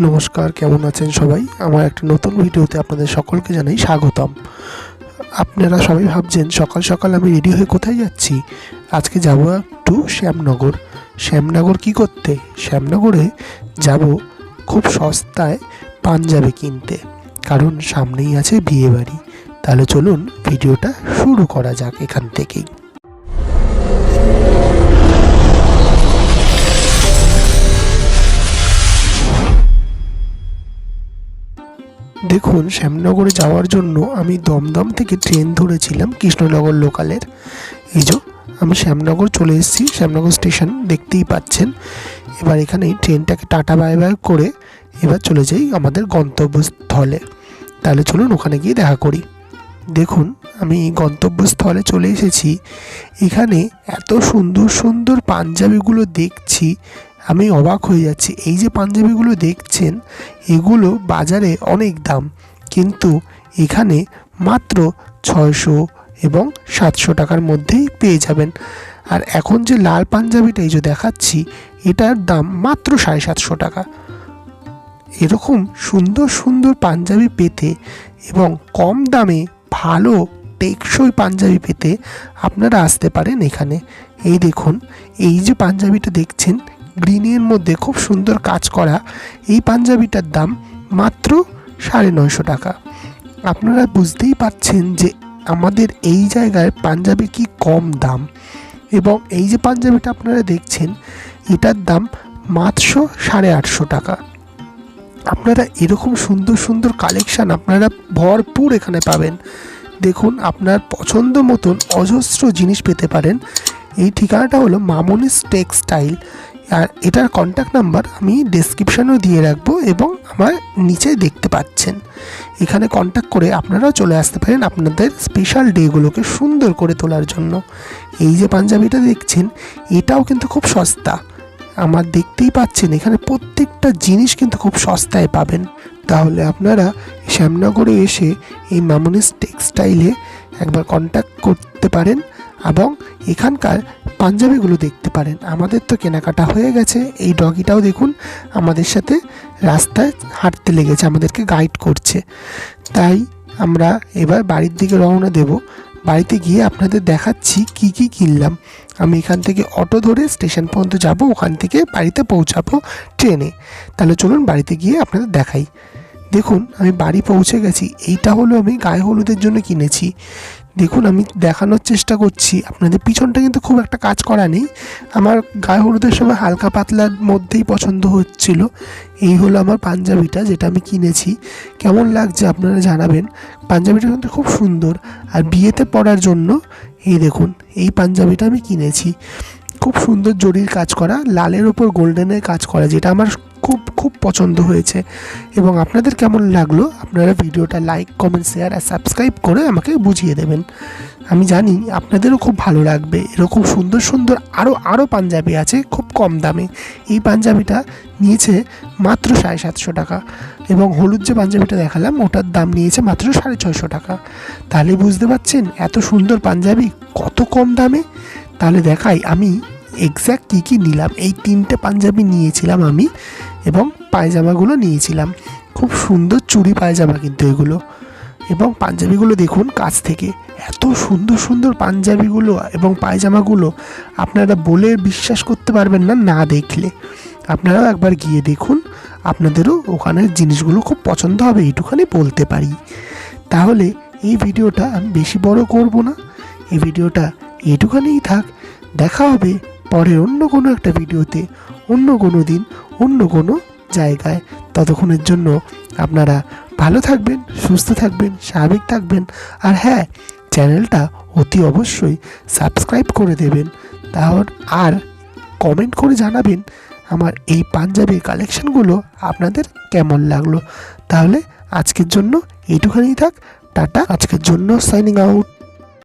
নমস্কার, কেমন আছেন সবাই? আমার একটা নতুন ভিডিওতে আপনাদের সকলকে জানাই স্বাগতম। আপনারা সবাই ভাবছেন, সকাল সকাল আমি রেডি হয়ে কোথায় যাচ্ছি? আজকে যাব একটু শ্যামনগর। শ্যামনগর কি করতে? শ্যামনগরে যাব খুব সস্তায় পাঞ্জাবি কিনতে। কারণ সামনেই আছে বিয়ে বাড়ি তাহলে চলুন ভিডিওটা শুরু করা যাক এখান থেকেই। দেখুন, শ্যামনগরে যাওয়ার জন্য আমি দমদম থেকে ট্রেন ধরেছিলাম কৃষ্ণনগর লোকালের এই যে, আমি শ্যামনগর চলে এসেছি, শ্যামনগর স্টেশন দেখতেই পাচ্ছেন। এবার এখানে ট্রেনটাকে টাটা বাই বাই করে এবার চলে যাই আমাদের গন্তব্যস্থলে। তাহলে চলুন ওখানে গিয়ে দেখা করি। দেখুন, আমি গন্তব্যস্থলে চলে এসেছি। এখানে এত সুন্দর সুন্দর পাঞ্জাবিগুলো দেখছি। আমি অবাক হয়ে যাচ্ছি। এই যে পাঞ্জাবিগুলো দেখছেন, এগুলো বাজারে অনেক দাম, কিন্তু এখানে মাত্র ছয়শো এবং সাতশো টাকার মধ্যেই পেয়ে যাবেন। আর এখন যে লাল পাঞ্জাবিটা এই যে দেখাচ্ছি, এটার দাম মাত্র সাড়ে সাতশো টাকা। এরকম সুন্দর সুন্দর পাঞ্জাবি পেতে এবং কম দামে ভালো টেকসই পাঞ্জাবি পেতে আপনারা আসতে পারেন এখানে। এই দেখুন, এই যে পাঞ্জাবিটা দেখছেন গ্রিনের মধ্যে খুব সুন্দর কাজ করা এই পাঞ্জাবিটার দাম মাত্র সাড়ে নয়শো টাকা। আপনারা বুঝতেই পারছেন যে আমাদের এই জায়গায় পাঞ্জাবি কি কম দাম এবং এই যে পাঞ্জাবিটা আপনারা দেখছেন, এটার দাম মাত্র সাড়ে আটশো টাকা। আপনারা এরকম সুন্দর সুন্দর কালেকশান আপনারা ভরপুর এখানে পাবেন। দেখুন, আপনার পছন্দ মতন অজস্র জিনিস পেতে পারেন। এই ঠিকানাটা হলো মামনিস টেক্সটাইল। আর এটার কন্ট্যাক্ট নাম্বার আমি ডেসক্রিপশানেও দিয়ে রাখব এবং আমার নিচে দেখতে পাচ্ছেন। এখানে কন্ট্যাক্ট করে আপনারাও চলে আসতে পারেন আপনাদের স্পেশাল ডেগুলোকে সুন্দর করে তোলার জন্য। এই যে পাঞ্জাবিটা দেখছেন, এটাও কিন্তু খুব সস্তা। আমার দেখতেই পাচ্ছেন, এখানে প্রত্যেকটা জিনিস কিন্তু খুব সস্তায় পাবেন। তাহলে আপনারা শ্যামনগরে এসে এই মামনিস টেক্সটাইলে একবার কন্ট্যাক্ট করতে পারেন এবং এখানকার পাঞ্জাবিগুলো দেখতে পারেন। আমাদের তো কেনাকাটা হয়ে গেছে। এই ডগিটাও দেখুন, আমাদের সাথে রাস্তায় হাঁটতে লেগেছে, আমাদেরকে গাইড করছে। তাই আমরা এবার বাড়ির দিকে রওনা দেব। বাড়িতে গিয়ে আপনাদের দেখাচ্ছি কি কি কিনলাম। আমি এখান থেকে অটো ধরে স্টেশন পর্যন্ত যাব, ওখান থেকে বাড়িতে পৌঁছাবো ট্রেনে। তাহলে চলুন বাড়িতে গিয়ে আপনাদের দেখাই। দেখুন, আমি বাড়ি পৌঁছে গেছি। এইটা হলো আমি গায়ে হলুদের জন্য কিনেছি। দেখুন, আমি দেখানোর চেষ্টা করছি। আপনাদের পিছনটা কিন্তু খুব একটা কাজ করা নেই। আমার গায়ে হলুদের সময় হালকা পাতলার মধ্যেই পছন্দ হচ্ছিল। এই হলো আমার পাঞ্জাবিটা, যেটা আমি কিনেছি। কেমন লাগছে আপনারা জানাবেন। পাঞ্জাবিটা কিন্তু খুব সুন্দর। আর বিয়েতে পরার জন্য, এই দেখুন, এই পাঞ্জাবিটা আমি কিনেছি। খুব সুন্দর জরির কাজ করা, লালের ওপর গোল্ডেনের কাজ করা, যেটা আমার খুব পছন্দ হয়েছে। এবং আপনাদের কেমন লাগল? আপনারা ভিডিওটা লাইক কমেন্ট শেয়ার আর সাবস্ক্রাইব করে আমাকে বুঝিয়ে দেবেন। আমি জানি আপনাদেরও খুব ভালো লাগবে। এরকম সুন্দর সুন্দর আরও আরও পাঞ্জাবি আছে খুব কম দামে। এই পাঞ্জাবিটা নিয়েছে মাত্র সাড়ে সাতশো টাকা। এবং হলুদ যে পাঞ্জাবিটা দেখালাম, ওটার দাম নিয়েছে মাত্র সাড়ে ছয়শো টাকা। তাহলে বুঝতে পারছেন এত সুন্দর পাঞ্জাবি কত কম দামে? তাহলে দেখাই আমি এক্স্যাক্ট কী কী নিলাম? এই তিনটে পাঞ্জাবি নিয়েছিলাম আমি এবং পায়জামাগুলো নিয়েছিলাম। খুব সুন্দর চুড়ি পায়জামা কিন্তু এগুলো। এবং পাঞ্জাবিগুলো দেখুন কাছ থেকে। এত সুন্দর সুন্দর পাঞ্জাবিগুলো এবং পায়জামাগুলো আপনারা বলে বিশ্বাস করতে পারবেন না না দেখলে। আপনারাও একবার গিয়ে দেখুন, আপনাদেরও ওখানের জিনিসগুলো খুব পছন্দ হবে, এইটুখানি বলতে পারি। তাহলে এই ভিডিওটা আমি বেশি বড় করব না। এই ভিডিওটা এইটুখানিই থাক। দেখা হবে পরের অন্য কোনো একটা ভিডিওতে, অন্য কোনো দিন, অন্য কোনো জায়গায়। ততক্ষণের জন্য আপনারা ভালো থাকবেন, সুস্থ থাকবেন, স্বাভাবিক থাকবেন। আর হ্যাঁ চ্যানেলটা অতি অবশ্যই সাবস্ক্রাইব করে দেবেন। তাহলে আর কমেন্ট করে জানাবেন আমার এই পাঞ্জাবি কালেকশনগুলো আপনাদের কেমন লাগল। তাহলে আজকের জন্য এইটুখানেই থাক। টাটা। আজকের জন্য সাইনিং আউট।